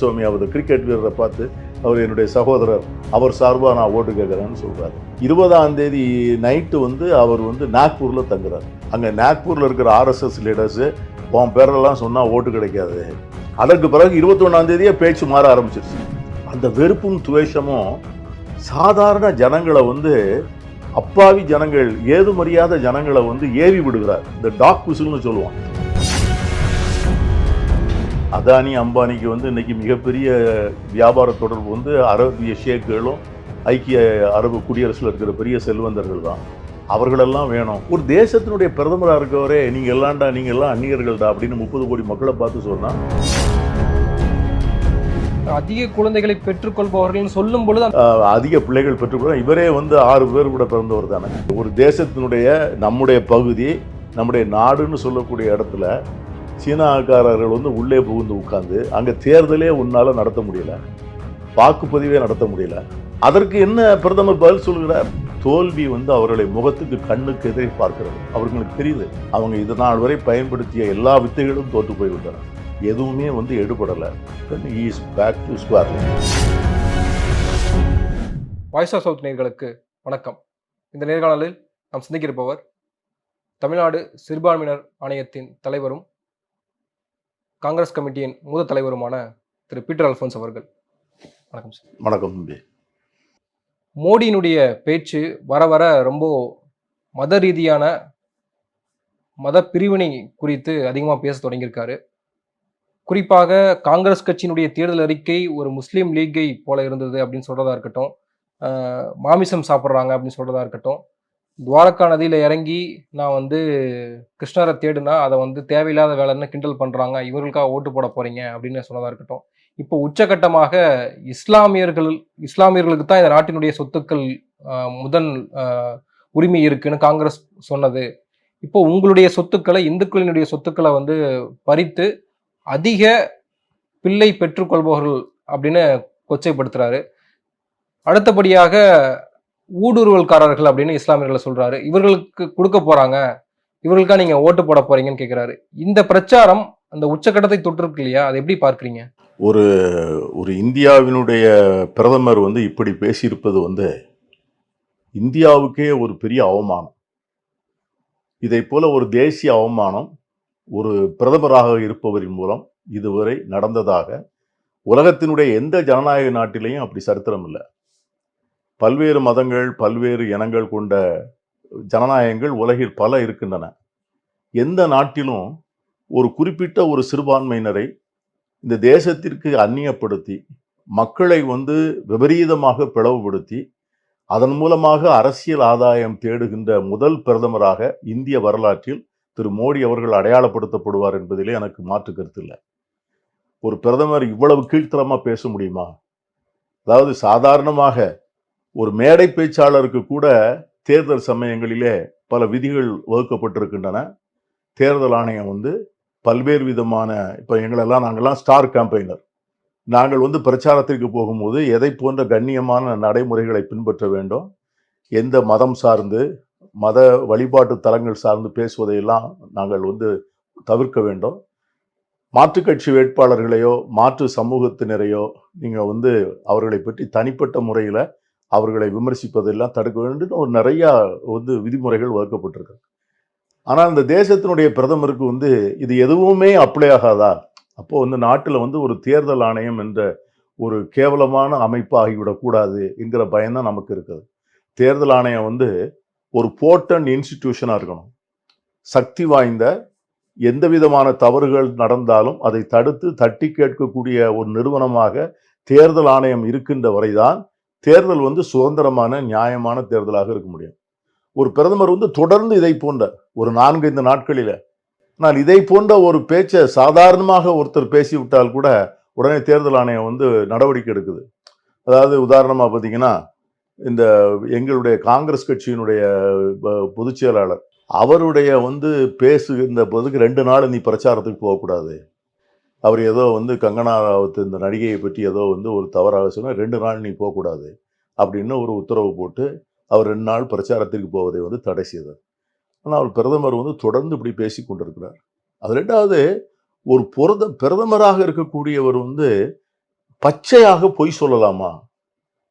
சுவாமி அவர் cricket வீரரை பார்த்து அவர் என்னுடைய சகோதரர் அவர் சார்பாக நான் ஓட்டு கேட்குறேன்னு சொல்கிறாரு இருபதாம் தேதி நைட்டு வந்து அவர் வந்து நாக்பூரில் தங்குறார். அங்கே நாக்பூரில் இருக்கிற ஆர்எஸ்எஸ் லீடர்ஸு உன் பேரெல்லாம் சொன்னால் ஓட்டு கிடைக்காது. அதற்கு பிறகு இருபத்தொன்னாம் தேதியே பேச்சு மாற ஆரம்பிச்சிருச்சு. அந்த வெறுப்பும் துவேஷமும் சாதாரண ஜனங்களை வந்து அப்பாவி ஜனங்கள் ஏதுமறியாத ஜனங்களை வந்து ஏவி விடுகிறார். இந்த டாக் விசில்னு சொல்லுவான் அதானி அம்பானிக்கு வந்து இன்னைக்கு மிகப்பெரிய வியாபார தொடர்பு வந்து அரபிய ஷேக்குகளும் ஐக்கிய அரபு குடியரசில் இருக்கிற பெரிய செல்வந்தர்கள் தான். அவர்களெல்லாம் வேணும். ஒரு தேசத்தினுடைய பிரதமராக இருக்கவரே நீங்க எல்லாம்டா நீங்க எல்லாம் அந்நியர்கள்டா அப்படின்னு முப்பது கோடி மக்களை பார்த்து சொன்னா? அதிக குழந்தைகளை பெற்றுக்கொள்பவர்கள் சொல்லும் பொழுது அதிக பிள்ளைகள் பெற்றுக்கூட இவரே வந்து ஆறு பேர் கூட பிறந்தவர் தானே. ஒரு தேசத்தினுடைய நம்முடைய பகுதி நம்முடைய நாடுன்னு சொல்லக்கூடிய இடத்துல சீனாக்காரர்கள் வந்து உள்ளே புகுந்து உட்கார்ந்து அங்கே தேர்தலே உன்னால் நடத்த முடியல. வாக்குப்பதிவே நடத்த முடியல. அதற்கு என்ன பிரதமர் பதில் சொல்கிறார்? தோல்வி வந்து அவர்களை முகத்துக்கு கண்ணுக்கு எதிரே பார்க்கிறது. அவர்களுக்கு தெரியுது. அவங்க இது நாள் வரை பயன்படுத்திய எல்லா வித்தைகளும் தோற்று போய்விட்டன. எதுவுமே வந்து எடுபடலை. Is back to square voice of south நேர்களுக்கு வணக்கம். இந்த நேர்காணலில் நாம் சிந்திக்கிருப்பவர் தமிழ்நாடு சிறுபான்மையினர் ஆணையத்தின் தலைவரும் காங்கிரஸ் கமிட்டியின் மூத்த தலைவருமான திரு பீட்டர் அல்ஃபோன்ஸ் அவர்கள். வணக்கம் சார். வணக்கம் தம்பி. மோடியினுடைய பேச்சு வர வர ரொம்ப மத ரீதியான மத பிரிவினை குறித்து அதிகமாக பேச தொடங்கியிருக்காரு. குறிப்பாக காங்கிரஸ் கட்சியினுடைய தேர்தல் அறிக்கை ஒரு முஸ்லீம் லீக்கை போல இருந்தது அப்படின்னு சொல்றதா இருக்கட்டும் மாமிசம் சாப்பிட்றாங்க அப்படின்னு சொல்றதா இருக்கட்டும் துவாரகா நதியில் இறங்கி நான் வந்து கிருஷ்ணரை தேடுனா அதை வந்து தேவையில்லாத வேலைன்னு கிண்டல் பண்ணுறாங்க இவர்களுக்காக ஓட்டு போட போகிறீங்க அப்படின்னு சொன்னதாக இருக்கட்டும். இப்போ உச்சகட்டமாக இஸ்லாமியர்கள் இஸ்லாமியர்களுக்கு தான் இந்த நாட்டினுடைய சொத்துக்கள் முதன் முதல் உரிமை இருக்குன்னு காங்கிரஸ் சொன்னது. இப்போ உங்களுடைய சொத்துக்களை இந்துக்களினுடைய சொத்துக்களை வந்து பறித்து அதிக பிள்ளை பெற்றுக்கொள்பவர்கள் அப்படின்னு கொச்சைப்படுத்துறாரு. அடுத்தபடியாக ஊடுருவல்காரர்கள் அப்படின்னு இஸ்லாமியர்களை சொல்றாரு. இவர்களுக்கு கொடுக்க போறாங்க. இவர்களுக்கா நீங்க ஓட்டு போட போறீங்கன்னு கேட்கிறாரு இந்த பிரச்சாரம் அந்த உச்சக்கட்டத்தை தொட்டிருக்கு இல்லையா? அதை எப்படி பார்க்குறீங்க? ஒரு ஒரு இந்தியாவினுடைய பிரதமர் வந்து இப்படி பேசியிருப்பது வந்து இந்தியாவுக்கே ஒரு பெரிய அவமானம். இதை போல ஒரு தேசிய அவமானம் ஒரு பிரதமராக இருப்பவரின் மூலம் இதுவரை நடந்ததாக உலகத்தினுடைய எந்த ஜனநாயக நாட்டிலையும் அப்படி சரித்திரம் இல்லை. பல்வேறு மதங்கள் பல்வேறு இனங்கள் கொண்ட ஜனநாயகங்கள் உலகில் பல இருக்கின்றன. எந்த நாட்டிலும் ஒரு குறிப்பிட்ட ஒரு சிறுபான்மையினரை இந்த தேசத்திற்கு அந்நியப்படுத்தி மக்களை வந்து விபரீதமாக பிளவுபடுத்தி அதன் மூலமாக அரசியல் ஆதாயம் தேடுகின்ற முதல் பிரதமராக இந்திய வரலாற்றில் திரு மோடி அவர்கள் அடையாளப்படுத்தப்படுவார் என்பதிலே எனக்கு மாற்று கருத்து இல்லை. ஒரு பிரதமர் இவ்வளவு கீழ்த்தரமாக பேச முடியுமா? அதாவது சாதாரணமாக ஒரு மேடை பேச்சாளருக்கு கூட தேர்தல் சமயங்களிலே பல விதிகள் வகுக்கப்பட்டிருக்கின்றன. தேர்தல் ஆணையம் வந்து பல்வேறு விதமான இப்போ எங்களெல்லாம் நாங்கள்லாம் ஸ்டார் கேம்பெயினர் நாங்கள் வந்து பிரச்சாரத்திற்கு போகும்போது எதை போன்ற கண்ணியமான நடைமுறைகளை பின்பற்ற வேண்டும் எந்த மதம் சார்ந்து மத வழிபாட்டு தலங்கள் சார்ந்து பேசுவதையெல்லாம் நாங்கள் வந்து தவிர்க்க வேண்டும். மாற்றுக் கட்சி வேட்பாளர்களையோ மாற்று சமூகத்தினரையோ நீங்கள் வந்து அவர்களை பற்றி தனிப்பட்ட முறையில் அவர்களை விமர்சிப்பதெல்லாம் தடுக்க வேண்டும். ஒரு நிறையா வந்து விதிமுறைகள் வகுக்கப்பட்டிருக்கு. ஆனால் இந்த தேசத்தினுடைய பிரதமருக்கு வந்து இது எதுவுமே அப்ளை ஆகாதா? அப்போது வந்து நாட்டில் வந்து ஒரு தேர்தல் ஆணையம் என்ற ஒரு கேவலமான அமைப்பு ஆகிவிடக்கூடாது என்கிற பயம்தான் நமக்கு இருக்குது. தேர்தல் ஆணையம் வந்து ஒரு போர்ட்டன் இன்ஸ்டிடியூஷனாக இருக்கணும். சக்தி வாய்ந்த எந்த விதமான தவறுகள் நடந்தாலும் அதை தடுத்து தட்டி கேட்கக்கூடிய ஒரு நிறுவனமாக தேர்தல் ஆணையம் இருக்கின்ற வரைதான் தேர்தல் வந்து சுதந்திரமான நியாயமான தேர்தலாக இருக்க முடியும். ஒரு பிரதமர் வந்து தொடர்ந்து இதை போன்ற ஒரு நான்கு ஐந்து நாட்களில் நான் இதை போன்ற ஒரு பேச்சை சாதாரணமாக ஒருத்தர் பேசிவிட்டால் கூட உடனே தேர்தல் ஆணையம் வந்து நடவடிக்கை எடுக்குது. அதாவது உதாரணமாக பார்த்தீங்கன்னா இந்த எங்களுடைய காங்கிரஸ் கட்சியினுடைய பொதுச் செயலாளர் அவருடைய வந்து பேசுகின்ற போதுக்கு ரெண்டு நாள் நீ பிரச்சாரத்துக்கு போகக்கூடாது. அவர் ஏதோ வந்து கங்கனா ராவத் இந்த நடிகையை பற்றி ஏதோ வந்து ஒரு தவறாக சொன்னால் ரெண்டு நாள் நீ போகக்கூடாது அப்படின்னு ஒரு உத்தரவு போட்டு அவர் ரெண்டு நாள் பிரச்சாரத்திற்கு போவதை வந்து தடை செய்தார். ஆனால் அவர் பிரதமர் வந்து தொடர்ந்து இப்படி பேசி கொண்டிருக்கிறார். அது ரெண்டாவது ஒரு புரத பிரதமராக இருக்கக்கூடியவர் வந்து பச்சையாக பொய் சொல்லலாமா?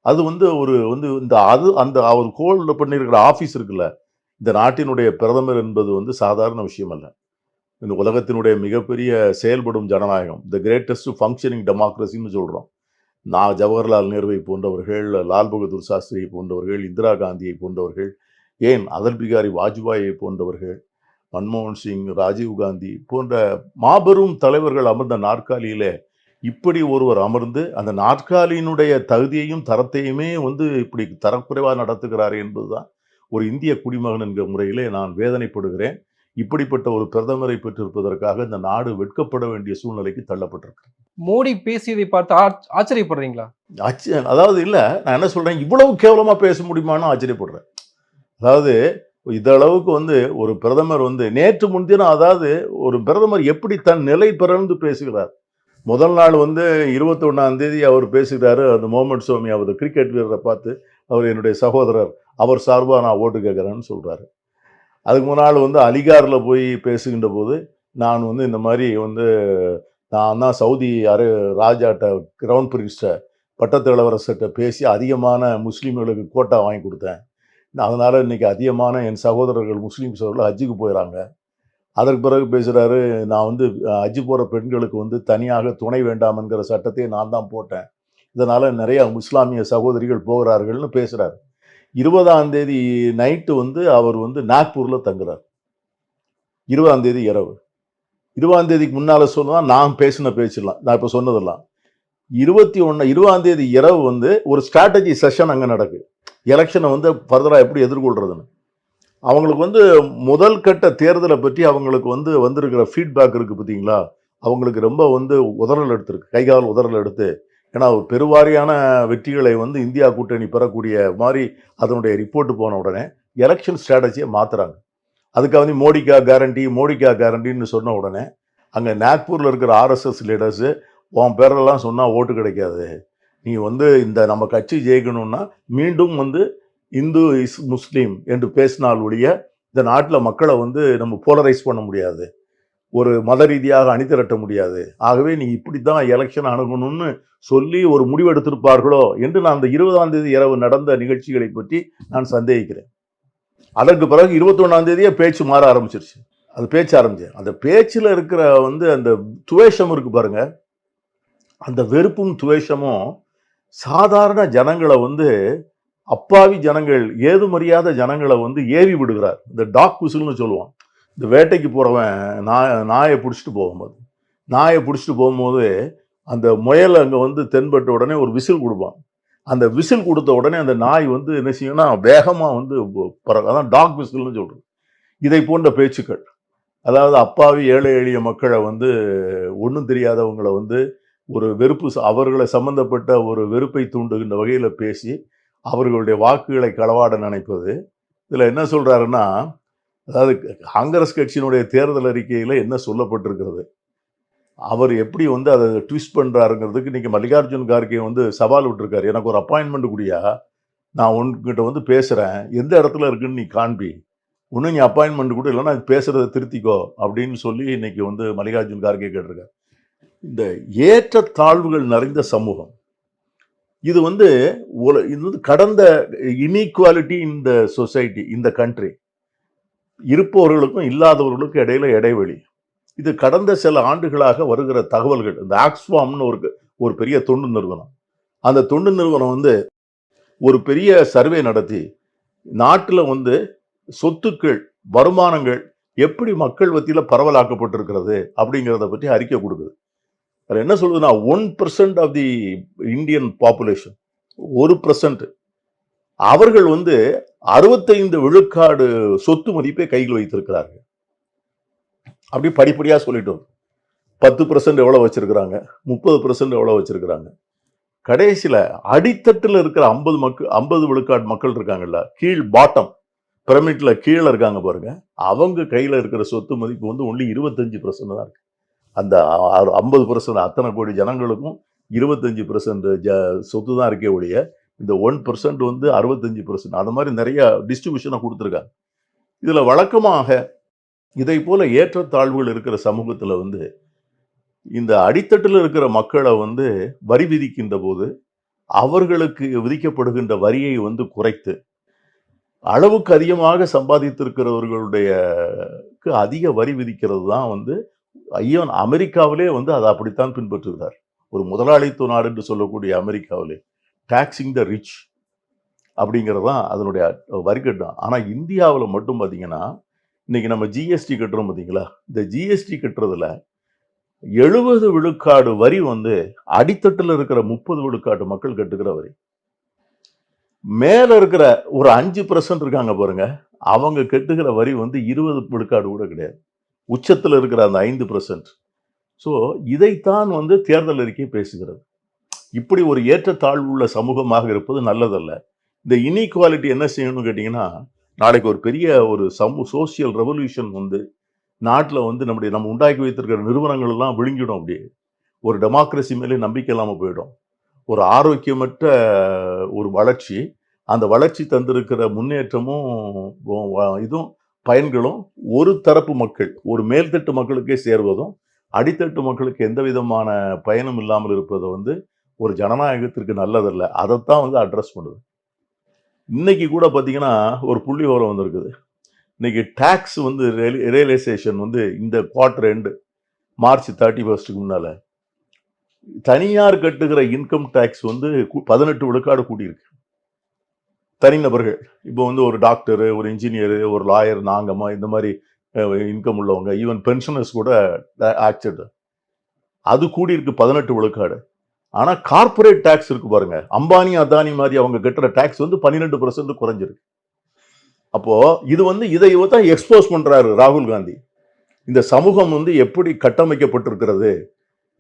அது வந்து ஒரு வந்து இந்த அது அந்த அவர் கோல் பண்ணியிருக்கிற ஆஃபீஸ் இருக்குல்ல இந்த நாட்டினுடைய பிரதமர் என்பது வந்து சாதாரண விஷயம் அல்ல. இந்த உலகத்தினுடைய மிகப்பெரிய செயல்படும் ஜனநாயகம் த கிரேட்டஸ்ட் ஃபங்க்ஷனிங் டெமோக்ரஸின்னு சொல்கிறோம் நான் ஜவஹர்லால் நேருவை போன்றவர்கள் லால் பகதூர் சாஸ்திரியை போன்றவர்கள் இந்திரா காந்தியை போன்றவர்கள் ஏன் அதல் பிகாரி வாஜ்பாயை போன்றவர்கள் மன்மோகன் சிங் ராஜீவ் காந்தி போன்ற மாபெரும் தலைவர்கள் அமர்ந்த நாற்காலியிலே இப்படி ஒருவர் அமர்ந்து அந்த நாற்காலியினுடைய தகுதியையும் தரத்தையுமே வந்து இப்படி தரக்குறைவாக நடத்துகிறார் என்பதுதான் ஒரு இந்திய குடிமகன் என்கிற முறையிலே நான் வேதனைப்படுகிறேன். இப்படிப்பட்ட ஒரு பிரதமரை பெற்றிருப்பதற்காக இந்த நாடு வெட்கப்பட வேண்டிய சூழ்நிலைக்கு தள்ளப்பட்டிருக்கு. மோடி பேசியதை பார்த்து ஆச்- ஆச்சரியப்படுறீங்களா? ஆச்சு அதாவது இல்லை நான் என்ன சொல்றேன் இவ்வளவு கேவலமா பேச முடியுமான்னு ஆச்சரியப்படுறேன். அதாவது இந்த அளவுக்கு வந்து ஒரு பிரதமர் வந்து நேற்று முன்தினம் அதாவது ஒரு பிரதமர் எப்படி தன் நிலை பிறந்து பேசுகிறார். முதல் நாள் வந்து இருபத்தி ஒன்றாம் தேதி அவர் பேசுகிறாரு அந்த முகமது சோமி அவர் கிரிக்கெட் வீரரை பார்த்து அவர் என்னுடைய சகோதரர் அவர் சார்பாக நான் ஓட்டு கேட்குறேன்னு சொல்றாரு. அதுக்கு முன்னால் வந்து அலிகாரில் போய் பேசுகின்ற போது நான் வந்து இந்த மாதிரி வந்து நான் தான் சவுதி அரே ராஜாட்ட கிரவுன் பிரின்ஸ்ட பட்டத்து இளவரசர்கிட்ட பேசி அதிகமான முஸ்லீம்களுக்கு கோட்டா வாங்கி கொடுத்தேன். அதனால் இன்னைக்கு அதிகமான என் சகோதரர்கள் முஸ்லீம் சகோதரர்கள் ஹஜ்ஜுக்கு போயிடறாங்க அதற்கு பிறகு பேசுகிறாரு நான் வந்து ஹஜ்ஜு போகிற பெண்களுக்கு வந்து தனியாக துணை வேண்டாம் என்கிற நான் தான் போட்டேன். இதனால் நிறையா முஸ்லாமிய சகோதரிகள் போகிறார்கள்னு பேசுகிறார் இருபதாம் தேதி நைட்டு வந்து அவர் வந்து நாக்பூரில் தங்குறார். இருபதாம் தேதி இரவு. இருபதாம் தேதிக்கு முன்னால் சொன்னா நான் பேசின பேச்சிடலாம் நான் இப்போ சொன்னதெல்லாம். இருபத்தி ஒன்று இருபதாம் தேதி இரவு வந்து ஒரு ஸ்ட்ராட்டஜி செஷன் அங்கே நடக்கு. எலெக்ஷனை வந்து ஃபர்தராக எப்படி எதிர்கொள்றதுன்னு. அவங்களுக்கு வந்து முதல் கட்ட தேர்தலை பற்றி அவங்களுக்கு வந்து வந்திருக்கிற ஃபீட்பேக் இருக்குது பார்த்தீங்களா அவங்களுக்கு ரொம்ப வந்து உதறல் எடுத்திருக்கு. கைகால் உதறல் எடுத்து ஏன்னா ஒரு பெருவாரியான வெற்றிகளை வந்து இந்தியா கூட்டணி பெறக்கூடிய மாதிரி அதனுடைய ரிப்போர்ட் போன உடனே எலெக்ஷன் ஸ்ட்ராட்டஜியை மாற்றுறாங்க அதுக்காக வந்து மோடிக்கா கேரண்டி மோடிக்கா கேரண்டின்னு சொன்ன உடனே அங்கே நாக்பூரில் இருக்கிற ஆர்எஸ்எஸ் லீடர்ஸு உன் பேரெல்லாம் சொன்னால் ஓட்டு கிடைக்காது. நீ வந்து இந்த நம்ம கட்சி ஜெயிக்கணும்னா மீண்டும் வந்து இந்து இஸ் முஸ்லீம் என்று பேசினால் ஒழிய இந்த நாட்டில் மக்களை வந்து நம்ம போலரைஸ் பண்ண முடியாது. ஒரு மத ரீதியாக அணிதிரட்ட முடியாது. ஆகவே நீ இப்படி தான் எலெக்ஷன் அணுகணும்னு சொல்லி ஒரு முடிவெடுத்திருப்பார்களோ என்று நான் அந்த இருபதாம் தேதி இரவு நடந்த நிகழ்ச்சிகளை பற்றி நான் சந்தேகிக்கிறேன். அதற்கு பிறகு இருபத்தொன்னாம் தேதியே பேச்சு மாற ஆரம்பிச்சிருச்சு. அது பேச்சு ஆரம்பிச்சு. அந்த பேச்சில் இருக்கிற வந்து அந்த துவேஷம் இருக்கு பாருங்க. அந்த வெறுப்பும் துவேஷமும் சாதாரண ஜனங்களை வந்து அப்பாவி ஜனங்கள் ஏதுமறியாத ஜனங்களை வந்து ஏவி விடுகிறார். இந்த டாக் விசில்னு சொல்லுவான். இந்த வேட்டைக்கு போகிறவன் நாய் நாயை பிடிச்சிட்டு போகும்போது நாயை பிடிச்சிட்டு போகும்போது அந்த முயல் அங்கே வந்து தென்பட்ட உடனே ஒரு விசில் கொடுப்பான். அந்த விசில் கொடுத்த உடனே அந்த நாய் வந்து என்ன செய்யும்னா வேகமாக வந்து பறக்கும் அதான் டாக் விசில்னு சொல்கிறது இதை போன்ற பேச்சுக்கள். அதாவது அப்பாவி ஏழை எளிய மக்களை வந்து ஒன்றும் தெரியாதவங்களை வந்து ஒரு வெறுப்பு ச- அவர்களை சம்பந்தப்பட்ட ஒரு வெறுப்பை தூண்டுகின்ற வகையில் பேசி அவர்களுடைய வாக்குகளை களவாட நினைப்பது. இதில் என்ன சொல்கிறாருன்னா அதாவது காங்கிரஸ் கட்சியினுடைய தேர்தல் அறிக்கையில் என்ன சொல்லப்பட்டிருக்கிறது? அவர் எப்படி வந்து அதை ட்விஸ்ட் பண்ணுறாருங்கிறதுக்கு இன்றைக்கி மல்லிகார்ஜுன் கார்கே வந்து சவால் விட்டுருக்காரு. எனக்கு ஒரு அப்பாயின்மெண்ட் கூடியா? நான் உன்கிட்ட வந்து பேசுகிறேன் எந்த இடத்துல இருக்குன்னு நீ காண்பி. ஒன்றும் நீ அப்பாயின்மெண்ட் கூட இல்லைன்னா பேசுகிறத திருத்திக்கோ அப்படின்னு சொல்லி இன்றைக்கி வந்து மல்லிகார்ஜுன் கார்கே கேட்டிருக்காரு. இந்த ஏற்ற தாழ்வுகள் நிறைந்த சமூகம். இது வந்து உல- இது வந்து கடந்த இன்இக்வாலிட்டி இந்த சொசைட்டி இந்த கண்ட்ரி இருப்பவர்களுக்கும் இல்லாதவர்களுக்கும் இடையில இடைவெளி. இது கடந்த சில ஆண்டுகளாக வருகிற தகவல்கள். இந்த ஆக்ஸ்ஃபார்ம்னு ஒரு ஒரு பெரிய தொண்டு நிறுவனம். அந்த தொண்டு நிறுவனம் வந்து ஒரு பெரிய சர்வே நடத்தி நாட்டில் வந்து சொத்துக்கள் வருமானங்கள் எப்படி மக்கள் மத்தியில் பரவலாக்கப்பட்டிருக்கிறது அப்படிங்கிறத பற்றி அறிக்கை கொடுக்குது. அதில் என்ன சொல்லுதுன்னா one percent of the Indian population ஒரு பர்சன்ட் அவர்கள் வந்து அறுபத்தைந்து விழுக்காடு சொத்து மதிப்பை கையில் வைத்திருக்கிறார்கள். அப்படி படிப்படியாக சொல்லிட்டு வரும். பத்து பர்சன்ட் எவ்வளோ வச்சிருக்கிறாங்க? முப்பது பர்சன்ட் எவ்வளோ வச்சிருக்கிறாங்க? கடைசியில் அடித்தட்டில் இருக்கிற ஐம்பது மக்கள் ஐம்பது விழுக்காடு மக்கள் இருக்காங்கல்ல கீழ் பாட்டம் பிரமிட்ல கீழே இருக்காங்க பாருங்க அவங்க கையில் இருக்கிற சொத்து மதிப்பு வந்து ஒன்லி இருபத்தஞ்சு பர்சன்ட் தான் இருக்கு. அந்த ஐம்பது பர்சன்ட் அத்தனை கோடி ஜனங்களுக்கும் இருபத்தஞ்சு பர்சன்ட் ஜ சொத்து தான் இருக்கே ஒழிய இந்த ஒன் பர்சன்ட் வந்து அறுபத்தஞ்சி பர்சன்ட் அந்த மாதிரி நிறைய டிஸ்ட்ரிபியூஷனை கொடுத்துருக்காங்க. இதில் வழக்கமாக இதை போல் ஏற்றத்தாழ்வுகள் இருக்கிற சமூகத்தில் வந்து இந்த அடித்தட்டில் இருக்கிற மக்களை வந்து வரி விதிக்கின்ற போது அவர்களுக்கு விதிக்கப்படுகின்ற வரியை வந்து குறைத்து அளவுக்கு அதிகமாக சம்பாதித்திருக்கிறவர்களுடைய அதிக வரி விதிக்கிறது தான் வந்து ஐயன் அமெரிக்காவிலே வந்து அதை அப்படித்தான் பின்பற்றுகிறார். ஒரு முதலாளித்துவ நாடு என்று சொல்லக்கூடிய அமெரிக்காவிலே. டாக்ஸிங் த ரிச் அப்படிங்கிறது தான் அதனுடைய வரி கட்டம் ஆனால் இந்தியாவில் மட்டும் பார்த்தீங்கன்னா இன்னைக்கு நம்ம ஜிஎஸ்டி கட்டுறோம் பார்த்தீங்களா இந்த ஜிஎஸ்டி கட்டுறதுல எழுபது விழுக்காடு வரி வந்து அடித்தட்டில் இருக்கிற முப்பது விழுக்காடு மக்கள் கட்டுகிற வரி. மேல இருக்கிற ஒரு அஞ்சு பர்சன்ட் இருக்காங்க பாருங்க. அவங்க கட்டுகிற வரி வந்து இருபது விழுக்காடு கூட கிடையாது. உச்சத்தில் இருக்கிற அந்த ஐந்து பர்சன்ட் ஸோ இதைத்தான் வந்து தேர்தல் அறிக்கை பேசுகிறது. இப்படி ஒரு ஏற்றத்தாழ்வு உள்ள சமூகமாக இருப்பது நல்லதல்ல. இந்த இன்இக்வாலிட்டி என்ன செய்யணும்னு கேட்டிங்கன்னா நாளைக்கு ஒரு பெரிய ஒரு சமூ சோசியல் ரெவல்யூஷன் வந்து நாட்டில் வந்து நம்முடைய நம்ம உண்டாக்கி வைத்திருக்கிற நிறுவனங்கள் எல்லாம் விழுங்கிடும் அப்படியே. ஒரு டெமோக்ரஸி மேலே நம்பிக்கை இல்லாமல் போயிடும். ஒரு ஆரோக்கியமற்ற ஒரு வளர்ச்சி அந்த வளர்ச்சி தந்திருக்கிற முன்னேற்றமும் இதுவும் பயன்களும் ஒரு தரப்பு மக்கள் ஒரு மேல்தட்டு மக்களுக்கே சேர்வதும் அடித்தட்டு மக்களுக்கு எந்த விதமான பயனும் இல்லாமல் இருப்பதை வந்து ஒரு ஜனநாயகத்திற்கு நல்லதில்லை. அதைத்தான் வந்து அட்ரஸ் பண்ணுது. இன்னைக்கு கூட பார்த்தீங்கன்னா ஒரு புள்ளி ஓரம் வந்திருக்குது. இன்னைக்கு டேக்ஸ் வந்து ரியலைசேஷன் வந்து இந்த குவார்டர் எண்டு மார்ச் தேர்ட்டி ஃபர்ஸ்ட்டுக்கு முன்னால் தனியார் கட்டுகிற இன்கம் டேக்ஸ் வந்து கு- பதினெட்டு விழுக்காடு கூட்டியிருக்கு தனிநபர்கள் இப்போ வந்து ஒரு டாக்டர் ஒரு இன்ஜினியர் ஒரு லாயர் நாங்கம்மா இந்த மாதிரி இன்கம் உள்ளவங்க ஈவன் பென்ஷனர்ஸ் கூட ஆக்சட் அது கூடியிருக்கு பதினெட்டு விழுக்காடு. ஆனால் கார்ப்பரேட் டேக்ஸ் இருக்கு பாருங்க. அம்பானி அதானி மாதிரி அவங்க கட்டுற டேக்ஸ் வந்து பன்னிரெண்டு பர்சன்ட் குறைஞ்சிருக்கு. அப்போ இது வந்து இதை தான் எக்ஸ்போஸ் பண்றாரு ராகுல் காந்தி. இந்த சமூகம் வந்து எப்படி கட்டமைக்கப்பட்டிருக்கிறது?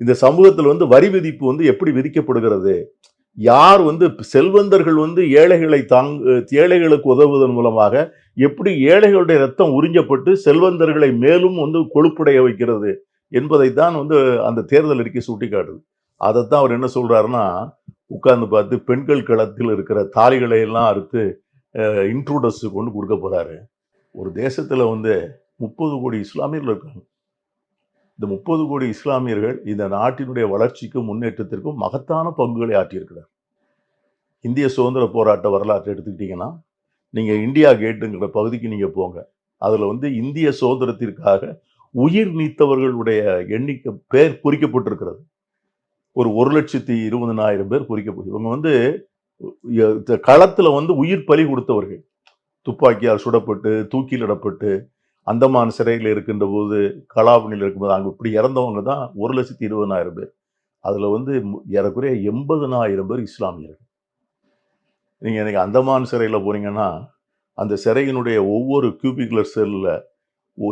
இந்த சமூகத்தில் வந்து வரி விதிப்பு வந்து எப்படி விதிக்கப்படுகிறது? யார் வந்து செல்வந்தர்கள் வந்து ஏழைகளை தாங்க ஏழைகளுக்கு உதவுவதன் மூலமாக எப்படி ஏழைகளுடைய ரத்தம் உறிஞ்சப்பட்டு செல்வந்தர்களை மேலும் வந்து கொழுப்படைய வைக்கிறது என்பதை தான் வந்து அந்த தேர்தல் அறிக்கை சுட்டிக்காட்டுது. அதைத்தான் அவர் என்ன சொல்கிறாருன்னா உட்கார்ந்து பார்த்து பெண்கள் களத்தில் இருக்கிற தாலிகளை எல்லாம் அறுத்து இன்ட்ரூடர்ஸ் கொண்டு கொடுக்க போகிறாரு ஒரு தேசத்தில் வந்து முப்பது கோடி இஸ்லாமியர்கள் இருக்காங்க. இந்த முப்பது கோடி இஸ்லாமியர்கள் இந்த நாட்டினுடைய வளர்ச்சிக்கும் முன்னேற்றத்திற்கும் மகத்தான பங்குகளை ஆற்றியிருக்கிறார். இந்திய சுதந்திர போராட்ட வரலாற்றை எடுத்துக்கிட்டிங்கன்னா நீங்கள் இந்தியா கேட்டுங்கிற பகுதிக்கு நீங்கள் போங்க. அதில் வந்து இந்திய சுதந்திரத்திற்காக உயிர் நீத்தவர்களுடைய எண்ணிக்கை பேர் குறிக்கப்பட்டிருக்கிறது. ஒரு ஒரு லட்சத்தி இருபதனாயிரம் பேர் குறிக்கப்பட்டு இவங்க வந்து களத்தில் வந்து உயிர் பலி கொடுத்தவர்கள். துப்பாக்கியால் சுடப்பட்டு தூக்கிலிடப்பட்டு அந்தமான் சிறையில் இருக்கின்ற போது கலாபணியில் இருக்கும்போது அங்கே இப்படி இறந்தவங்க தான் ஒரு லட்சத்தி இருபதனாயிரம் பேர். அதில் வந்து ஏறக்குறைய எண்பதனாயிரம் பேர் இஸ்லாமியர்கள். நீங்கள் இன்னைக்கு அந்தமான் சிறையில் போனீங்கன்னா அந்த சிறையினுடைய ஒவ்வொரு கியூபிகுலர் செல்லில்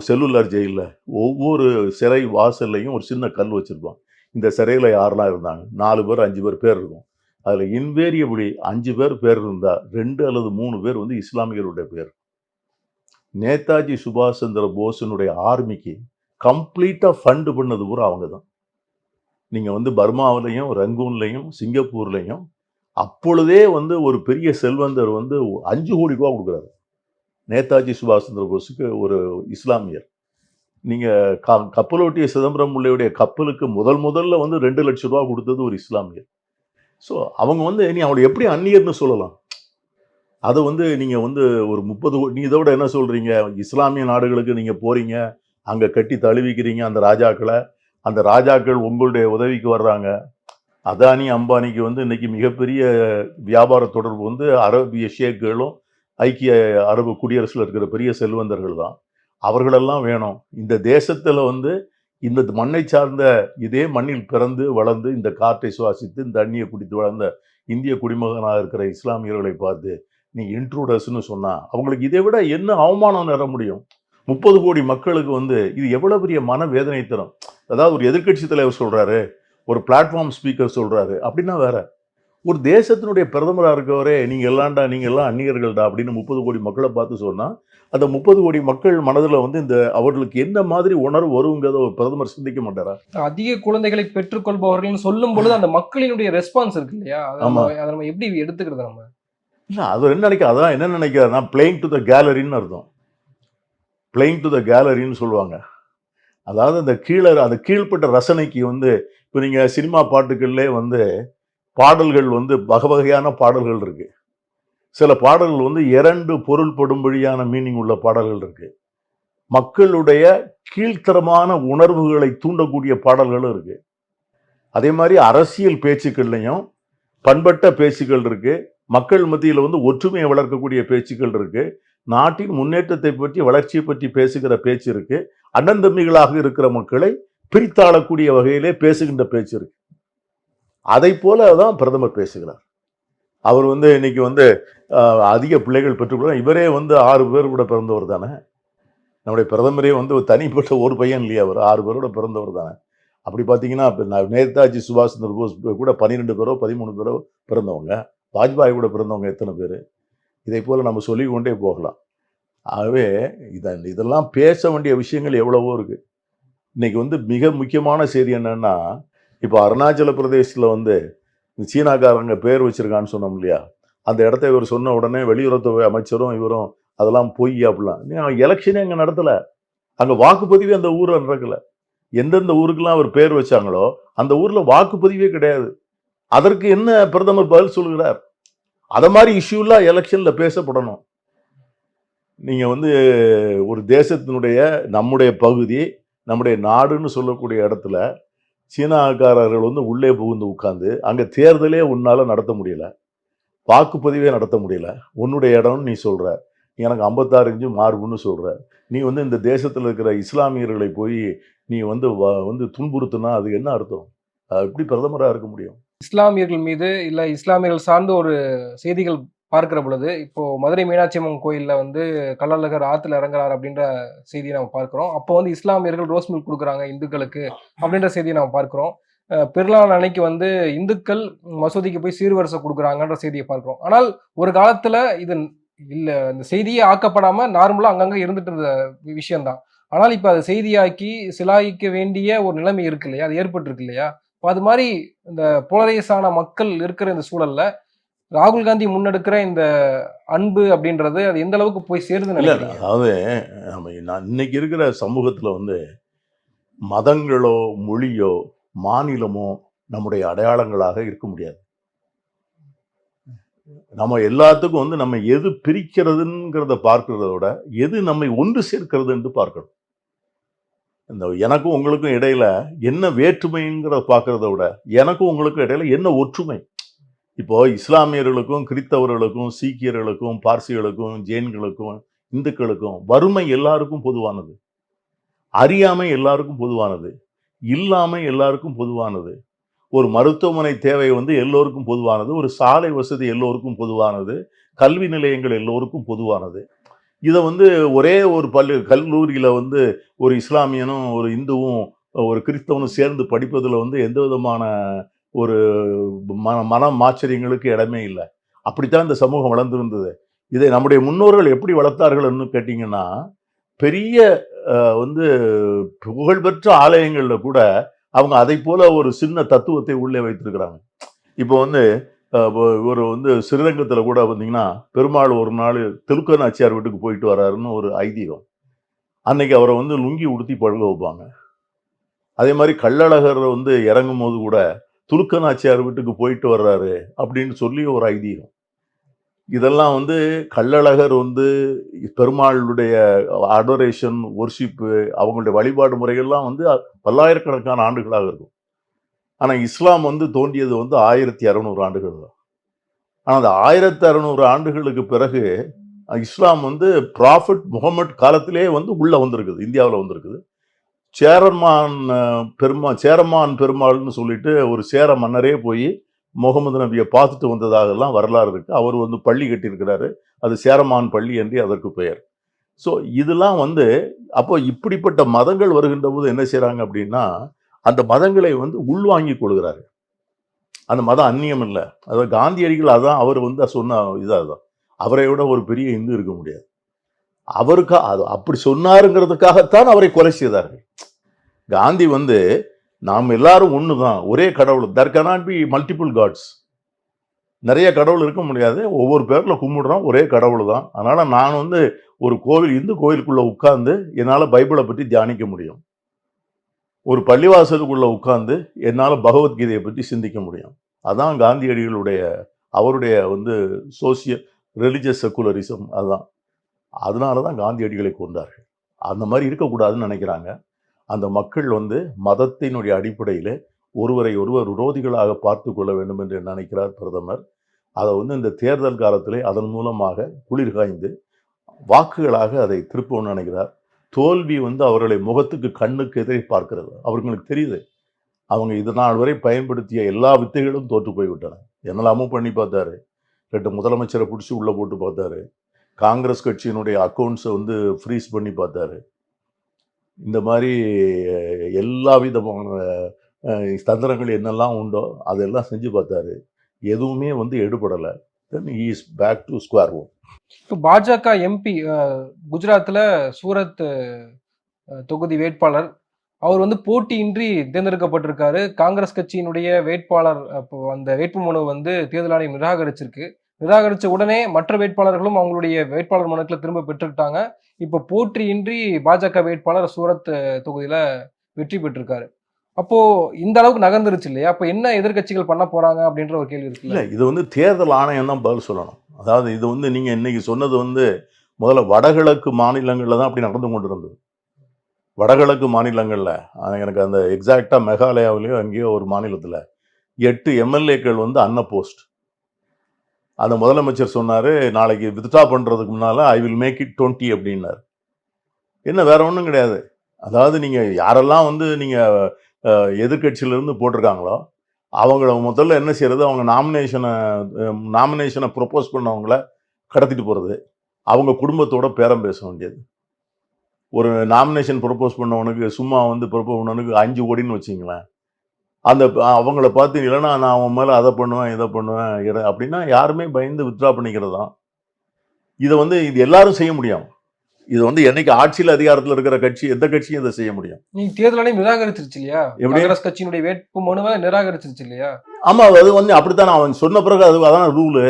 செல்லுலார் ஜெயிலில் ஒவ்வொரு சிறை வாசல்லையும் ஒரு சின்ன கல் வச்சுருப்பான் இந்த சிறையில் யாரெல்லாம் இருந்தாங்க? நாலு பேர் அஞ்சு பேர் பேர் இருக்கும். அதில் இன்வேரியபிளி அஞ்சு பேர் பேர் இருந்தால் ரெண்டு அல்லது மூணு பேர் வந்து இஸ்லாமியருடைய பேர். நேதாஜி சுபாஷ் சந்திர போஸினுடைய ஆர்மிக்கு கம்ப்ளீட்டாக ஃபண்டு பண்ணது பூரா அவங்க தான் நீங்கள் வந்து பர்மாவிலையும் ரங்கூன்லையும் சிங்கப்பூர்லையும் அப்பொழுதே வந்து ஒரு பெரிய செல்வந்தர் வந்து அஞ்சு கோடி ரூபா கொடுக்குறாரு. நேதாஜி சுபாஷ் சந்திர போஸுக்கு ஒரு இஸ்லாமியர். நீங்கள் க கப்பலோட்டிய சிதம்பரம் பிள்ளையுடைய கப்பலுக்கு முதல் முதல்ல வந்து ரெண்டு லட்சம் ரூபா கொடுத்தது ஒரு இஸ்லாமியர். ஸோ அவங்க வந்து நீ அவளை எப்படி அந்நியர்னு சொல்லலாம்? அதை வந்து நீங்கள் வந்து ஒரு முப்பது நீ இதோட என்ன சொல்கிறீங்க இஸ்லாமிய நாடுகளுக்கு நீங்கள் போகிறீங்க அங்கே கட்டி தழுவிக்கிறீங்க அந்த ராஜாக்களை அந்த ராஜாக்கள் உங்களுடைய உதவிக்கு வர்றாங்க. அதானி அம்பானிக்கு வந்து இன்னைக்கு மிகப்பெரிய வியாபார தொடர்பு வந்து அரபிய ஷேக்குகளும் ஐக்கிய அரபு குடியரசில் இருக்கிற பெரிய செல்வந்தர்கள் தான். அவர்களெல்லாம் வேணும். இந்த தேசத்தில் வந்து இந்த மண்ணை சார்ந்த இதே மண்ணில் பிறந்து வளர்ந்து இந்த காற்றை சுவாசித்து இந்த தண்ணியை குடித்து வளர்ந்த இந்திய குடிமகனாக இருக்கிற இஸ்லாமியர்களை பார்த்து நீ இன்ட்ரூடர்ஸ்னு சொன்னால் அவங்களுக்கு இதை விட என்ன அவமானம் நிற முடியும்? முப்பது கோடி மக்களுக்கு வந்து இது எவ்வளோ பெரிய மன வேதனை தரும்? அதாவது ஒரு எதிர்க்கட்சி தலைவர் சொல்கிறாரு ஒரு பிளாட்ஃபார்ம் ஸ்பீக்கர் சொல்கிறாரு அப்படின்னா வேற. ஒரு தேசத்தினுடைய பிரதமராக இருக்கவரே நீங்கள் எல்லாம்டா நீங்கள் எல்லாம் அந்நியர்கள்டா அப்படின்னு முப்பது கோடி மக்களை பார்த்து சொன்னால் அந்த முப்பது கோடி மக்கள் மனதுல வந்து இந்த அவர்களுக்கு என்ன மாதிரி உணர்வு வருங்கிறத பிரதமர் சிந்திக்க மாட்டாரா? அதிக குழந்தைகளை பெற்றுக்கொள்பவர்கள் சொல்லும் பொழுது அந்த மக்களினுடைய ரெஸ்பான்ஸ் இருக்கு இல்லையா? அதை நம்ம எப்படி எடுத்துக்கிறது நம்ம? இல்ல அது என்ன நினைக்க அதான் என்ன நினைக்கிறாருன்னா பிளேயிங் டு த கேலரின்னு அர்த்தம். பிளேயிங் டு த கேலரின்னு சொல்லுவாங்க. அதாவது அந்த கீழே அந்த கீழ்ப்பட்ட ரசனைக்கு வந்து இப்போ நீங்கள் சினிமா பாட்டுகள்லே வந்து பாடல்கள் வந்து வகை வகையான பாடல்கள் இருக்கு. சில பாடல்கள் வந்து இரண்டு பொருள்படும்படியான மீனிங் உள்ள பாடல்கள் இருக்கு. மக்களுடைய கீழ்த்தரமான உணர்வுகளை தூண்டக்கூடிய பாடல்களும் இருக்கு. அதே மாதிரி அரசியல் பேச்சுக்கள்லையும் பண்பட்ட பேச்சுக்கள் இருக்கு. மக்கள் மத்தியில் வந்து ஒற்றுமையை வளர்க்கக்கூடிய பேச்சுக்கள் இருக்கு. நாட்டின் முன்னேற்றத்தை பற்றி வளர்ச்சியை பற்றி பேசுகிற பேச்சு இருக்கு. அண்ணன் தம்பிகளாக இருக்கிற மக்களை பிரித்தாளக்கூடிய வகையிலே பேசுகின்ற பேச்சு இருக்கு. அதை போல தான் பிரதமர் பேசுகிறார். அவர் வந்து இன்னைக்கு வந்து அதிக பிள்ளைகள் பெற்றுக்கொள்ள இவரே வந்து ஆறு பேர் கூட பிறந்தவர் தானே? நம்முடைய பிரதமரே வந்து தனிப்பட்ட ஒரு பையன் இல்லையா அவர்? ஆறு பேரோட பிறந்தவர் தானே? அப்படி பார்த்தீங்கன்னா நேதாஜி சுபாஷ் சந்திர போஸ் கூட பன்னிரெண்டு பேரோ பதிமூணு பேரோ பிறந்தவங்க. வாஜ்பாய் கூட பிறந்தவங்க எத்தனை பேர்? இதை போல் நம்ம சொல்லிக்கொண்டே போகலாம். ஆகவே இதை இதெல்லாம் பேச வேண்டிய விஷயங்கள் எவ்வளவோ இருக்குது இன்றைக்கி வந்து மிக முக்கியமான செய்தி என்னென்னா இப்போ அருணாச்சல பிரதேசத்தில் வந்து இந்த சீனாக்காரங்க பேர் வச்சிருக்கான்னு சொன்னோம் இல்லையா? அந்த இடத்த இவர் சொன்ன உடனே வெளியுறவுத்துறை அமைச்சரும் இவரும் அதெல்லாம் பொய் அப்படிலாம். நீ எலெக்ஷனே அங்கே நடத்தலை. அங்கே வாக்குப்பதிவே அந்த ஊரில் நடக்கலை. எந்தெந்த ஊருக்கெல்லாம் அவர் பேர் வச்சாங்களோ அந்த ஊர்ல வாக்குப்பதிவே கிடையாது. அதற்கு என்ன பிரதமர் பதில் சொல்கிறார்? அதை மாதிரி இஷ்யூலாம் எலெக்ஷனில் பேசப்படணும். நீங்க வந்து ஒரு தேசத்தினுடைய நம்முடைய பகுதி நம்முடைய நாடுன்னு சொல்லக்கூடிய இடத்துல சீனாக்காரர்கள் வந்து உள்ளே புகுந்து உட்காந்து அங்கே தேர்தலே உன்னால் நடத்த முடியல. வாக்குப்பதிவே நடத்த முடியல. உன்னுடைய இடம்னு நீ சொல்கிற எனக்கு ஐம்பத்தாறு இன்ச்சு மார்புன்னு சொல்கிற நீ வந்து இந்த தேசத்தில் இருக்கிற இஸ்லாமியர்களை போய் நீ வந்து வ- வந்து துன்புறுத்துனா அது என்ன அர்த்தம்? எப்படி பிரதமராக இருக்க முடியும்? இஸ்லாமியர்கள் மீது இல்லை இஸ்லாமியர்கள் சார்ந்த ஒரு செய்திகள் பார்க்கிற பொழுது இப்போ மதுரை மீனாட்சி அம்மன் கோயிலில் வந்து கள்ளழகர் ஆற்றுல இறங்குறாரு அப்படின்ற செய்தியை நம்ம பார்க்குறோம். அப்போ வந்து இஸ்லாமியர்கள் ரோஸ் மில்க் கொடுக்குறாங்க இந்துக்களுக்கு அப்படின்ற செய்தியை நம்ம பார்க்குறோம். பெருளான பெருநாள் அன்னைக்கு வந்து இந்துக்கள் மசூதிக்கு போய் சீர்வரிசை கொடுக்குறாங்கன்ற செய்தியை பார்க்குறோம். ஆனால் ஒரு காலத்தில் இது இல்லை இந்த செய்தியே ஆக்கப்படாம நார்மலாக அங்கங்கே இருந்துட்டு இருந்த விஷயம்தான். ஆனால் இப்போ அது செய்தியாக்கி சிலாயிக்க வேண்டிய ஒரு நிலைமை இருக்கு இல்லையா? அது ஏற்பட்டிருக்கு இல்லையா? இப்போ அது மாதிரி இந்த போலரைஸான மக்கள் இருக்கிற இந்த சூழல்ல ராகுல் காந்தி முன்னெடுக்கிற இந்த அன்பு அப்படின்றது அது எந்த அளவுக்கு போய் சேருதுன்னு இல்ல அதாவது நம்ம நான் இன்னைக்கு இருக்கிற சமூகத்துல வந்து மதங்களோ மொழியோ மாநிலமோ நம்முடைய அடையாளங்களாக இருக்க முடியாது. நம்ம எல்லாத்துக்கும் வந்து நம்ம எது பிரிக்கிறதுங்கிறத பார்க்கிறத விட எது நம்மை ஒன்று சேர்க்கிறது என்று பார்க்கணும். இந்த எனக்கும் உங்களுக்கும் இடையில என்ன வேற்றுமைங்கிறத பார்க்கறத விட எனக்கும் உங்களுக்கும் இடையில என்ன ஒற்றுமை? இப்போ இஸ்லாமியர்களுக்கும் கிறித்தவர்களுக்கும் சீக்கியர்களுக்கும் பார்சிகளுக்கும் ஜெயின்களுக்கும் இந்துக்களுக்கும் வறுமை எல்லாருக்கும் பொதுவானது. அறியாமை எல்லாருக்கும் பொதுவானது. இல்லாமை எல்லாருக்கும் பொதுவானது. ஒரு மருத்துவமனை தேவை வந்து எல்லோருக்கும் பொதுவானது. ஒரு சாலை வசதி எல்லோருக்கும் பொதுவானது. கல்வி நிலையங்கள் எல்லோருக்கும் பொதுவானது. இதை வந்து ஒரே ஒரு பள்ளி கல்லூரியில் வந்து ஒரு இஸ்லாமியனும் ஒரு இந்துவும் ஒரு கிறிஸ்தவனும் சேர்ந்து படிப்பதில் வந்து எந்த விதமான ஒரு மன மன ஆச்சரியங்களுக்கு இடமே இல்லை. அப்படித்தான் இந்த சமூகம் வளர்ந்துருந்தது. இதை நம்முடைய முன்னோர்கள் எப்படி வளர்த்தார்கள்னு கேட்டிங்கன்னா பெரிய வந்து புகழ்பெற்ற ஆலயங்களில் கூட அவங்க அதை போல ஒரு சின்ன தத்துவத்தை உள்ளே வைத்திருக்கிறாங்க. இப்போ வந்து ஒரு வந்து ஸ்ரீரங்கத்தில் கூட பார்த்தீங்கன்னா பெருமாள் ஒரு நாள் தெலுக்க நாச்சியார் வீட்டுக்கு போயிட்டு வராருன்னு ஒரு ஐதீகம். அன்னைக்கு அவரை வந்து லுங்கி உடுத்தி பழக வைப்பாங்க. அதே மாதிரி கள்ளழகர் வந்து இறங்கும் போது கூட துலுக்க நாச்சியார் வீட்டுக்கு போயிட்டு வர்றாரு அப்படின்னு சொல்லி ஒரு ஐதீகம். இதெல்லாம் வந்து கள்ளழகர் வந்து பெருமாளுடைய அடோரேஷன் ஒர்ஷிப்பு அவங்களுடைய வழிபாடு முறைகள்லாம் வந்து பல்லாயிரக்கணக்கான ஆண்டுகளாக இருக்கும். ஆனால் இஸ்லாம் வந்து தோன்றியது வந்து ஆயிரத்தி அறநூறு ஆண்டுகள் தான். ஆனால் அந்த ஆயிரத்தி அறநூறு ஆண்டுகளுக்கு பிறகு இஸ்லாம் வந்து ப்ராஃபிட் முகமட் காலத்திலே வந்து உள்ளே வந்திருக்குது இந்தியாவில் வந்திருக்குது. சேரமான் பெருமா சேரமான் பெருமாள்னு சொல்லிட்டு ஒரு சேர மன்னரே போய் முகமது நபியை பார்த்துட்டு வந்ததாகலாம் வரலாறு இருக்குது அவர் வந்து பள்ளி கட்டியிருக்கிறாரு. அது சேரமான் பள்ளி என்று அதற்கு பெயர். ஸோ இதெல்லாம் வந்து அப்போ இப்படிப்பட்ட மதங்கள் வருகின்ற போது என்ன செய்கிறாங்க அப்படின்னா அந்த மதங்களை வந்து உள்வாங்கி கொள்கிறாரு. அந்த மதம் அந்நியம் இல்லை. அதாவது காந்தியடிகள் அதான் அவர் வந்து சொன்ன இதாக தான் அவரை விட ஒரு பெரிய இந்து இருக்க முடியாது. அவருக்கு அது அப்படி சொன்னாருங்கிறதுக்காகத்தான் அவரை கொலை செய்தார்கள். காந்தி வந்து நாம் எல்லாரும் ஒன்று தான் ஒரே கடவுள். There cannot be multiple gods நிறைய கடவுள் இருக்க முடியாது. ஒவ்வொரு பேரில் கும்பிடுறோம் ஒரே கடவுள் தான் அதனால் நான் வந்து ஒரு கோவில் இந்து கோவிலுக்குள்ளே உட்கார்ந்து என்னால் பைபிளை பற்றி தியானிக்க முடியும். ஒரு பள்ளிவாசலுக்குள்ளே உட்கார்ந்து என்னால் பகவத்கீதையை பற்றி சிந்திக்க முடியும். அதான் காந்தியடிகளுடைய அவருடைய வந்து சோசியல் ரிலிஜியஸ் செக்குலரிசம் அதுதான் அதனால தான் காந்தியடிகளை கொண்டார்கள் அந்த மாதிரி இருக்கக்கூடாதுன்னு நினைக்கிறாங்க. அந்த மக்கள் வந்து மதத்தினுடைய அடிப்படையில் ஒருவரை ஒருவர் விரோதிகளாக பார்த்து கொள்ள வேண்டும் என்று நினைக்கிறார் பிரதமர். அதை வந்து இந்த தேர்தல் காலத்திலே அதன் மூலமாக குளிர் காய்ந்து வாக்குகளாக அதை திருப்பணும்னு நினைக்கிறார். தோல்வி வந்து அவர்களை முகத்துக்கு கண்ணுக்கு எதிரே பார்க்கிறது. அவர்களுக்கு தெரியுது. அவங்க இது நாள் வரை பயன்படுத்திய எல்லா வித்தைகளும் தோற்று போய்விட்டன. என்னெல்லாமும் பண்ணி பார்த்தாரு. ரெண்டு முதலமைச்சரை பிடிச்சி உள்ளே போட்டு பார்த்தாரு. காங்கிரஸ் கட்சியினுடைய அக்கௌண்ட்ஸை வந்து ஃப்ரீஸ் பண்ணி பார்த்தாரு. இந்த மாதிரி எல்லா விதமான தந்திரங்கள் என்னெல்லாம் உண்டோ அதெல்லாம் செஞ்சு பார்த்தாரு. எதுவுமே வந்து எடுபடலை. Then is back to square one இப்போ பாஜக எம்பி குஜராத்தில் சூரத் தொகுதி வேட்பாளர். அவர் வந்து போட்டியின்றி தேர்ந்தெடுக்கப்பட்டிருக்காரு. காங்கிரஸ் கட்சியினுடைய வேட்பாளர் அந்த வேட்புமனு வந்து தேர்தல் ஆணையம் நிராகரிச்சிருக்கு. நிராகரித்த உடனே மற்ற வேட்பாளர்களும் அவங்களுடைய வேட்பாளர் மனுக்களை திரும்ப பெற்றுக்கிட்டாங்க. இப்போ போட்டியின்றி பாஜக வேட்பாளர் சூரத் தொகுதியில் வெற்றி பெற்றிருக்காரு. அப்போ இந்த அளவுக்கு நகர்ந்துருச்சு இல்லையா? அப்போ என்ன எதிர்க்கட்சிகள் பண்ண போறாங்க அப்படின்ற ஒரு கேள்வி இருக்கு இல்லை இது வந்து தேர்தல் ஆணையம் தான் பதில் சொல்லணும். அதாவது இது வந்து நீங்கள் இன்னைக்கு சொன்னது வந்து முதல்ல வடகிழக்கு மாநிலங்களில் தான் அப்படி நடந்து கொண்டு இருந்தது வடகிழக்கு மாநிலங்களில் எனக்கு அந்த எக்ஸாக்டாக மெகாலயாவிலேயோ அங்கேயோ ஒரு மாநிலத்தில் எட்டு எம்எல்ஏக்கள் வந்து அன்ன போஸ்ட் அந்த முதலமைச்சர் சொன்னார் நாளைக்கு வித்ட்ரா பண்ணுறதுக்கு முன்னால் I will make it twenty அப்படின்னார். என்ன வேற ஒன்றும் கிடையாது. அதாவது நீங்கள் யாரெல்லாம் வந்து நீங்கள் எதிர்கட்சியிலேருந்து போட்டிருக்காங்களோ அவங்கள முதல்ல என்ன செய்கிறது அவங்க நாமினேஷனை நாமினேஷனை ப்ரொப்போஸ் பண்ணவங்கள கடத்திட்டு போகிறது அவங்க குடும்பத்தோட பேரம் பேச வேண்டியது. ஒரு நாமினேஷன் ப்ரொப்போஸ் பண்ணவனுக்கு சும்மா வந்து ப்ரொப்போஸ் பண்ணவனுக்கு அஞ்சு கோடின்னு வச்சிங்களேன். அந்த அவங்கள பார்த்து இல்லைன்னா நான் அவன் மேலே அதை பண்ணுவேன் இதை பண்ணுவேன் இதை அப்படின்னா யாருமே பயந்து வித்ட்ரா பண்ணிக்கிறது தான் இதை வந்து இது எல்லாரும் செய்ய முடியும். இது வந்து என்னைக்கு ஆட்சியில் அதிகாரத்தில் இருக்கிற கட்சி எந்த கட்சியும் இதை செய்ய முடியும். நீங்க தேர்தல் ஆணையம் நிராகரிச்சிருச்சு இல்லையா? காங்கிரஸ் கட்சியினுடைய வேட்பு மனுவை நிராகரிச்சிருச்சு இல்லையா? ஆமா அது வந்து அப்படித்தான் அவன் சொன்ன பிறகு அது அதான ரூலு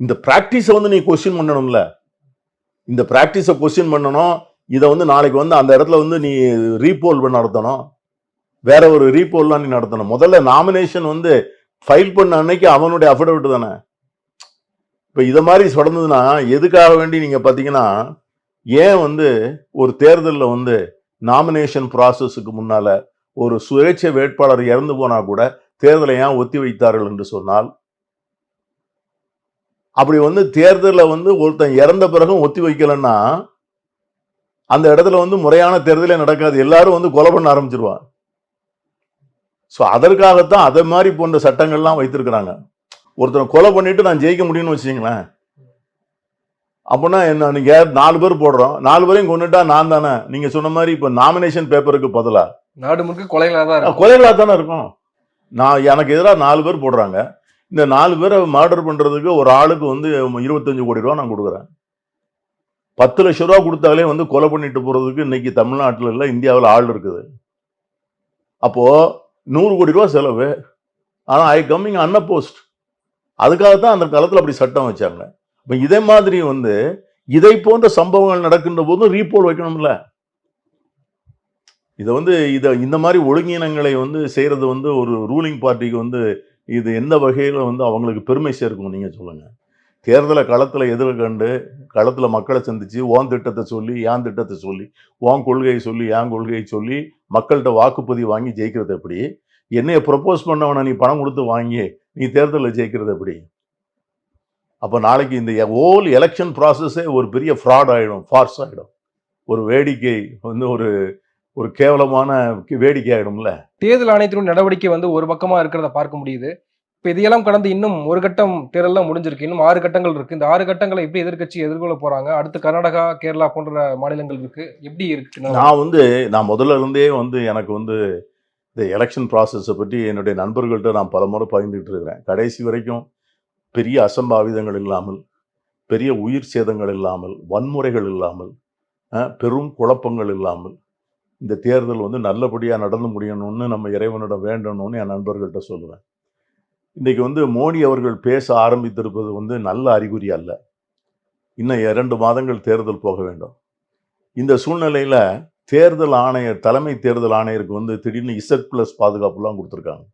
இந்த ப்ராக்டிஸை வந்து நீ கொஸ்டின் பண்ணணும்ல. இந்த ப்ராக்டிஸை கொஸ்டின் பண்ணணும். இதை வந்து நாளைக்கு வந்து அந்த இடத்துல வந்து நீ ரீபோல் நடத்தணும். வேற ஒரு ரீபோல்லாம் நீ நடத்தணும். முதல்ல நாமினேஷன் வந்து ஃபைல் பண்ண அன்னைக்கு அவனுடைய அஃபிடவிட் தானே? இப்போ இதை மாதிரி சொடந்ததுன்னா எதுக்காக வேண்டி நீங்கள் பார்த்தீங்கன்னா ஏன் வந்து ஒரு தேர்தலில் வந்து நாமினேஷன் ப்ராசஸுக்கு முன்னால் ஒரு சுயேட்சை வேட்பாளர் இறந்து போனால் கூட தேர்தலை ஏன் ஒத்தி வைத்தார்கள் என்று சொன்னால்? அப்படி வந்து தேர்தலில் வந்து ஒருத்தன் இறந்த பிறகும் ஒத்தி வைக்கலன்னா அந்த இடத்துல வந்து முறையான தேர்தலே நடக்காது. எல்லாரும் வந்து கொலை பண்ண ஆரம்பிச்சிருவான் ஸோ அதற்காகத்தான் அதை மாதிரி போன்ற சட்டங்கள்லாம் வைத்திருக்கிறாங்க. ஒருத்தனை கொலை பண்ணிட்டு நான் ஜெயிக்க முடியும்னு வச்சுங்களேன் அப்படின்னா என்ன நீங்க நாலு பேர் போடுறோம். நாலு பேரையும் கொண்டுட்டா நான் தானே? நீங்க சொன்ன மாதிரி இப்போ நாமினேஷன் பேப்பருக்கு பதிலா? நாடு முழுக்க கொலைகளா தான் கொலைகளாக தானே இருக்கும். நான் எனக்கு எதிராக நாலு பேர் போடுறாங்க. இந்த நாலு பேரை மர்டர் பண்ணுறதுக்கு ஒரு ஆளுக்கு வந்து இருபத்தஞ்சு கோடி ரூபா நான் கொடுக்குறேன். பத்து லட்ச ரூபா கொடுத்தாலே வந்து கொலை பண்ணிட்டு போகிறதுக்கு இன்னைக்கு தமிழ்நாட்டில் இல்லை இந்தியாவில் ஆள் இருக்குது. அப்போது நூறு கோடி ரூபா செலவு. ஆனால் ஐ கம்மிங் அன்ன போஸ்ட் அதுக்காக தான் அந்த காலத்தில் அப்படி சட்டம் வச்சாங்க. இப்போ இதே மாதிரி வந்து இதை போன்ற சம்பவங்கள் நடக்கின்ற போதும் ரீபோல் வைக்கணும்ல. இதை வந்து இதை இந்த மாதிரி ஒழுங்கினங்களை வந்து செய்கிறது வந்து ஒரு ரூலிங் பார்ட்டிக்கு வந்து இது எந்த வகையில் வந்து அவங்களுக்கு பெருமை சேர்க்கும் நீங்கள் சொல்லுங்கள் தேர்தலை களத்தில் எதிர்கண்டு களத்தில் மக்களை சந்தித்து ஓன் திட்டத்தை சொல்லி ஏன் திட்டத்தை சொல்லி ஓன் கொள்கையை சொல்லி ஏன் கொள்கையை சொல்லி மக்கள்கிட்ட வாக்குப்பதிவு வாங்கி ஜெயிக்கிறது எப்படி? என்னைய ப்ரப்போஸ் பண்ணவனை நீ பணம் கொடுத்து வாங்கி நீ தேர்தலில் ஜெயிக்கிறது எப்படி? அப்போ நாளைக்கு இந்த ஹோல் எலெக்ஷன் ப்ராசஸே ஒரு பெரிய ஃப்ராட் ஆகிடும் ஃபார்ஸ் ஆகிடும் ஒரு வேடிக்கை வந்து ஒரு ஒரு கேவலமான வேடிக்கை ஆகிடும்ல தேர்தல் ஆணையத்தினுடைய நடவடிக்கை வந்து ஒரு பக்கமா இருக்கிறத பார்க்க முடியுது. இப்ப இதையெல்லாம் கடந்து இன்னும் ஒரு கட்டம் தேர்தல் தான் முடிஞ்சிருக்கு. இன்னும் ஆறு கட்டங்கள் இருக்கு. இந்த ஆறு கட்டங்களை எப்படி எதிர்க்கட்சி எதிர்கொள்ள போறாங்க? அடுத்து கர்நாடகா கேரளா போன்ற மாநிலங்கள் இருக்கு. எப்படி இருக்கு நான் வந்து நான் முதல்ல இருந்தே வந்து எனக்கு வந்து இந்த எலெக்ஷன் ப்ராசஸை பற்றி என்னுடைய நண்பர்கள்ட்ட நான் பல முறை பகிர்ந்துட்டு இருக்கிறேன். கடைசி வரைக்கும் பெரிய அசம்பாவிதங்கள் இல்லாமல் பெரிய உயிர் சேதங்கள் இல்லாமல் வன்முறைகள் இல்லாமல் பெரும் குழப்பங்கள் இல்லாமல் இந்த தேர்தல் வந்து நல்லபடியாக நடந்து முடியணும்னு நம்ம இறைவனிடம் வேண்டணும்னு என் நண்பர்கள்ட்ட சொல்லுவேன். இன்றைக்கி வந்து மோடி அவர்கள் பேச ஆரம்பித்திருப்பது வந்து நல்ல அறிகுறி அல்ல. இன்னும் இரண்டு மாதங்கள் தேர்தல் போக வேண்டும். இந்த சூழ்நிலையில் தேர்தல் ஆணையர் தலைமை தேர்தல் ஆணையருக்கு வந்து திடீர்னு இசட் ப்ளஸ் பாதுகாப்புலாம் கொடுத்துருக்காங்க.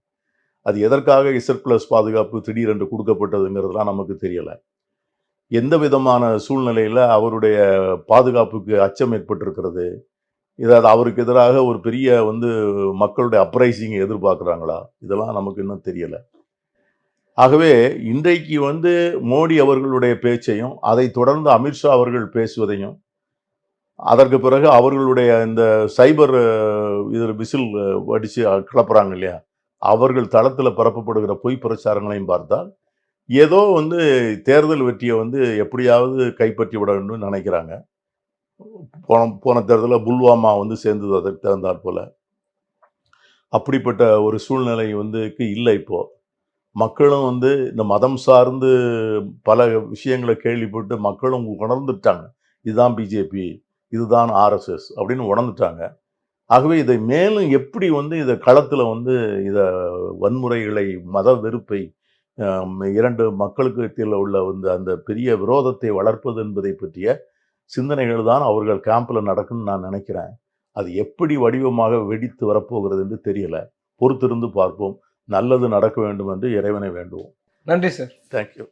அது எதற்காக இசட் ப்ளஸ் பாதுகாப்பு திடீரென்று கொடுக்கப்பட்டதுங்கிறதுலாம் நமக்கு தெரியலை. எந்த விதமான சூழ்நிலையில் அவருடைய பாதுகாப்புக்கு அச்சம் ஏற்பட்டிருக்கிறது? இதாவது அவருக்கு எதிராக ஒரு பெரிய வந்து மக்களுடைய அப்ரைசிங்கை எதிர்பார்க்குறாங்களா? இதெல்லாம் நமக்கு இன்னும் தெரியலை. ஆகவே இன்றைக்கு வந்து மோடி அவர்களுடைய பேச்சையும் அதை தொடர்ந்து அமித்ஷா அவர்கள் பேசுவதையும் அதற்கு பிறகு அவர்களுடைய இந்த சைபர் இதில் விசில் அடித்து கிளப்புறாங்க இல்லையா? அவர்கள் தளத்தில் பரப்பப்படுகிற பொய் பிரச்சாரங்களையும் பார்த்தால் ஏதோ வந்து தேர்தல் வெற்றியை வந்து எப்படியாவது கைப்பற்றி விடணும்னு நினைக்கிறாங்க. போன போன தேர்தலில் புல்வாமா வந்து சேர்ந்தது அதற்கு தகுந்தாற் போல். அப்படிப்பட்ட ஒரு சூழ்நிலை வந்து இல்லை இப்போது மக்களும் வந்து இந்த மதம் சார்ந்து பல விஷயங்களை கேள்விப்பட்டு மக்களும் உணர்ந்துட்டாங்க. இதுதான் பிஜேபி இதுதான் ஆர்எஸ்எஸ் அப்படின்னு உணர்ந்துட்டாங்க. ஆகவே இதை மேலும் எப்படி வந்து இதை களத்தில் வந்து இதை வன்முறைகளை மத வெறுப்பை இரண்டு மக்களுக்கு மத்தியில் உள்ள வந்து அந்த பெரிய விரோதத்தை வளர்ப்பது என்பதை பற்றிய சிந்தனைகள் தான் அவர்கள் கேம்பில் நடக்கும்னு நான் நினைக்கிறேன். அது எப்படி வடிவமாக வெடித்து வரப்போகிறது என்று தெரியல. பொறுத்திருந்து பார்ப்போம். நல்லது நடக்க வேண்டும் என்று இறைவனை வேண்டுவோம். நன்றி சார். தேங்க்யூ